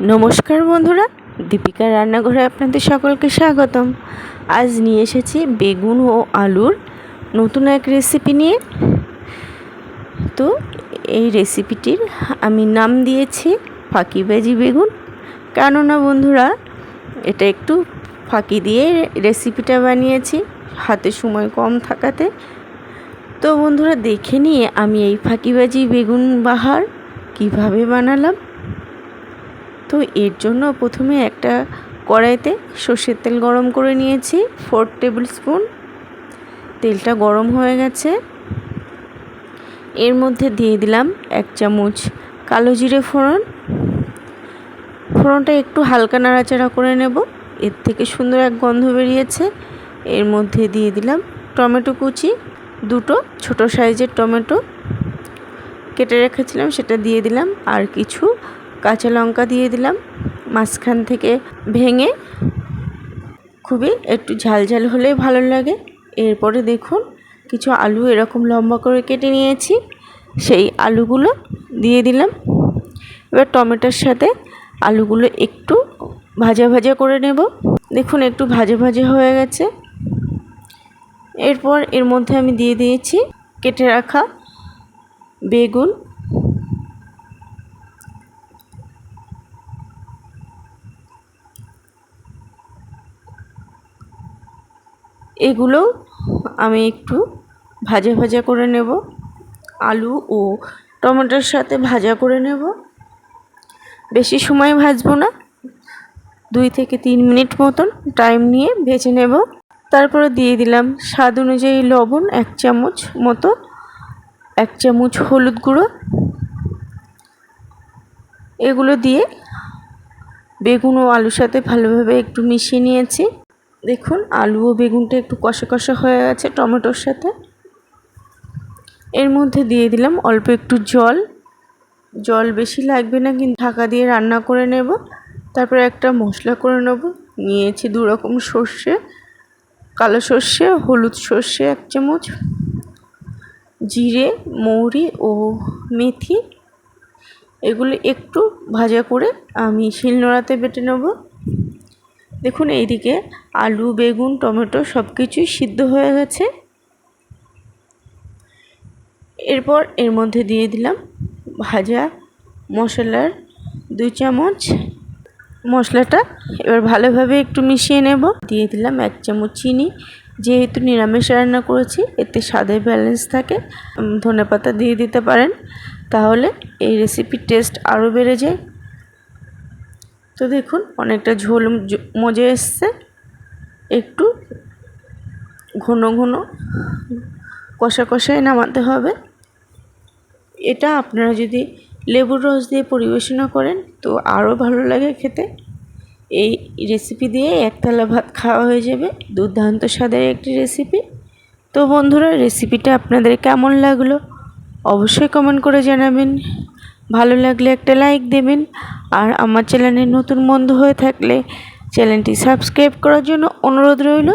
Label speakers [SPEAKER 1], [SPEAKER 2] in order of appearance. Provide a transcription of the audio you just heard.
[SPEAKER 1] নমস্কার বন্ধুরা দীপিকা রান্নাঘরে আপনাদের সকলকে স্বাগতম। আজ নিয়ে এসেছি বেগুন ও আলুর নতুন এক রেসিপি নিয়ে। তো এই রেসিপিটির আমি নাম দিয়েছি ফাঁকিবাজি বেগুন। কেননা বন্ধুরা, এটা একটু ফাঁকি দিয়ে রেসিপিটা বানিয়েছি, হাতে সময় কম থাকাতে। তো বন্ধুরা, দেখে নিয়ে আমি এই ফাঁকিবাজি বেগুন বাহার কীভাবে বানালাম তো এর জন্য প্রথমে একটা কড়াইতে সর্ষের তেল গরম করে নিয়েছি ফোর টেবিল স্পুন তেলটা গরম হয়ে গেছে। এর মধ্যে দিয়ে দিলাম এক চামচ কালো জিরে ফোড়ন। ফোড়নটা একটু হালকা নাড়াচাড়া করে নেব, এর থেকে সুন্দর এক গন্ধ বেরিয়েছে। এর মধ্যে দিয়ে দিলাম টমেটো কুচি, দুটো ছোট সাইজের টমেটো। কেটে রেখেছিলাম, সেটা দিয়ে দিলাম। আর কিছু কাঁচা লঙ্কা দিয়ে দিলাম। মাঝখান থেকে ভেঙে খুবই একটু ঝাল ঝাল হলেই ভালো লাগে। এরপরে দেখুন, কিছু আলু এরকম লম্বা করে কেটে নিয়েছি। সেই আলুগুলো দিয়ে দিলাম। এবার টমেটোর সাথে আলুগুলো একটু ভাজা ভাজা করে নেব। দেখুন, একটু ভাজা ভাজা হয়ে গেছে। এরপর এর মধ্যে আমি দিয়ে দিয়েছি কেটে রাখা বেগুন। এগুলো আমি একটু ভাজা ভাজা করে নেব। আলু ও টমেটোর সাথে ভাজা করে নেব। বেশি সময় ভাজবো না। দুই থেকে তিন মিনিট মতন টাইম নিয়ে ভেজে নেব। তারপরে দিয়ে দিলাম স্বাদ অনুযায়ী লবণ এক চামচ মতো, এক চামচ হলুদ গুঁড়ো। এগুলো দিয়ে বেগুন ও আলুর সাথে ভালোভাবে একটু মিশিয়ে নিয়েছি। দেখুন, আলু ও বেগুনটা একটু কষা কষা হয়ে গেছে টমেটোর সাথে। এর মধ্যে দিয়ে দিলাম অল্প একটু জল। জল বেশি লাগবে না, কিন্তু ঢাকা দিয়ে রান্না করে নেব। তারপরে একটা মশলা করে নেব। নিয়েছি দু রকম সর্ষে, কালো সর্ষে, হলুদ সর্ষে এক চামচ, জিরে, মৌরি ও মেথি। এগুলো একটু ভাজা করে আমি শিলনোড়াতে বেটে নেব। দেখুন এইদিকে আলু, বেগুন, টমেটো সব কিছুই সিদ্ধ হয়ে গেছে। এরপর এর মধ্যে দিয়ে দিলাম ভাজা মশলার দুই চামচ মশলাটা। এবার ভালোভাবে একটু মিশিয়ে নেব। দিয়ে দিলাম এক চামচ চিনি। যেহেতু নিরামিষ রান্না করেছি, এতে স্বাদের ব্যালেন্স থাকে। ধনে পাতা দিয়ে দিতে পারেন। তাহলে এই রেসিপির টেস্ট আরও বেড়ে যায়। তো দেখুন, অনেকটা ঝোল মজে এসছে। একটু ঘন ঘন কষা কষায় নামাতে হবে। এটা আপনারা যদি লেবুর রস দিয়ে পরিবেশনা করেন, তো আরও ভালো লাগে খেতে। এই রেসিপি দিয়ে একতলা ভাত খাওয়া হয়ে যাবে। দুর্দান্ত স্বাদের একটি রেসিপি। তো বন্ধুরা, রেসিপিটা আপনাদের কেমন লাগল? অবশ্যই কমেন্ট করে জানাবেন। ভালো লাগলে একটা লাইক দেবেন। আর আমার চ্যানেলে নতুন বন্ধু হয়ে থাকলে চ্যানেলটি সাবস্ক্রাইব করার জন্য অনুরোধ রইল।